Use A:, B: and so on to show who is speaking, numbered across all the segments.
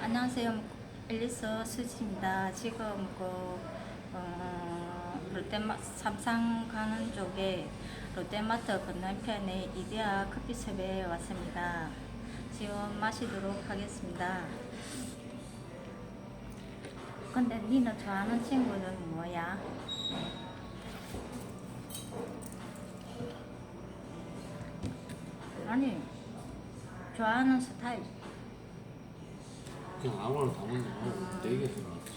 A: 안녕하세요. 앨리스 수지입니다. 지금 그 어, 롯데마 삼상 가는 쪽에 롯데마트 건너편에 이데아 커피숍에 왔습니다. 지금 마시도록 하겠습니다. 근데 니는 좋아하는 친구는 뭐야? 아니 좋아하는 스타일
B: 그냥 아무거나 다 먹는 거 네개 생각했지.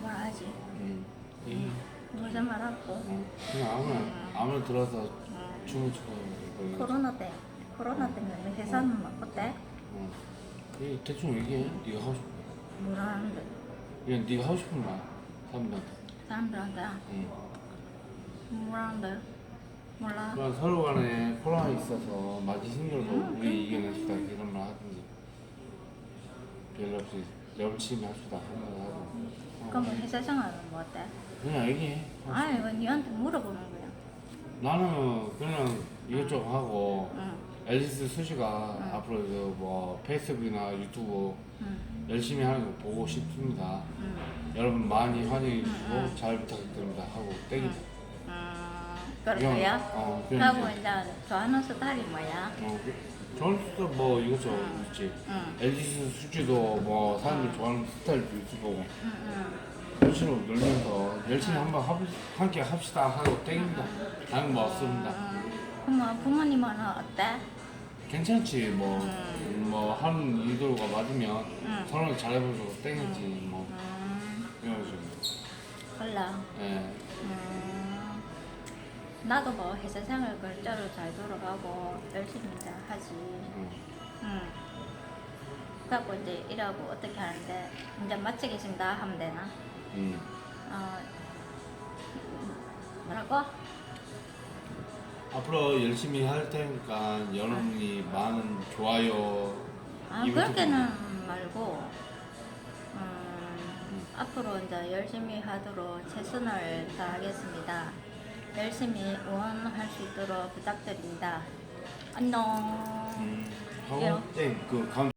A: 뭐하지?
B: 응. 이
A: 무슨 말하고?
B: 응. 그냥 아무나 아무나 들어서
A: 음.
B: 춤을 추고
A: 코로나 때 코로나 때문에 회사는 뭐 어때?
B: 응. 이 대충 얘기해. 네가 하고 싶은 거.
A: 뭐라는데
B: 그냥 네가 하고 싶은 말 사람들한테.
A: 사람들한테
B: 응.
A: 뭐라는데 몰라.
B: 그냥 서로 간에 코로나 있어서 마치 힘들어서
A: 음,
B: 우리 이겨냅시다. 이런 말 하든지 별 없이 열심히 합시다. 하는 거 하고. 어.
A: 그럼 회사 생활은 뭐 어때?
B: 그냥 얘기해.
A: 아니 왜 니한테 물어보는 거야.
B: 나는 그냥 이것저것 하고
A: 응,
B: 앨리스 수지가 앞으로 그뭐 페이스북이나 유튜브
A: 응,
B: 열심히 하는 거 보고 싶습니다.
A: 응,
B: 여러분 많이 환영해 주시고. 잘 부탁드립니다. 하고 땡입니 다.
A: 음, 그럴 거야?
B: 어,
A: 그리고
B: 그럼 이제
A: 좋아하는 스타일이 뭐야?
B: 어, 저는 뭐 이것저것
A: 음.
B: 있지.
A: 응,
B: 앨리스 수지도 뭐 사람들 좋아하는 스타일도 있고
A: 응, 응,
B: 그런 식으로 놀면서 열심히 한번 합, 함께 합시다 하고 땡입니다. 다른 거 없습니다.
A: 응. 그럼 부모님은 어때?
B: 괜찮지 뭐
A: 음.
B: 뭐 하는 일들과 맞으면
A: 음.
B: 서로 잘해보자고 땡이지 뭐
A: 음,
B: 이런 식으로
A: 몰라
B: 예
A: 음, 나도 뭐 회사 생활 글자로 잘 돌아가고 열심히 이제 하지.
B: 음.
A: 응. 그래갖고 이제 일하고 어떻게 하는데 이제 마치겠습니다 하면 되나?
B: 음.
A: 어, 뭐라고?
B: 앞으로 열심히 할 테니까 여러분이 많은 좋아요
A: 아 그렇게는 말고 음, 앞으로 이제 열심히 하도록 최선을 다하겠습니다. 열심히 응원할 수 있도록 부탁드립니다. 안녕.
B: 음,
A: 예.
B: 하고 땡그 가운데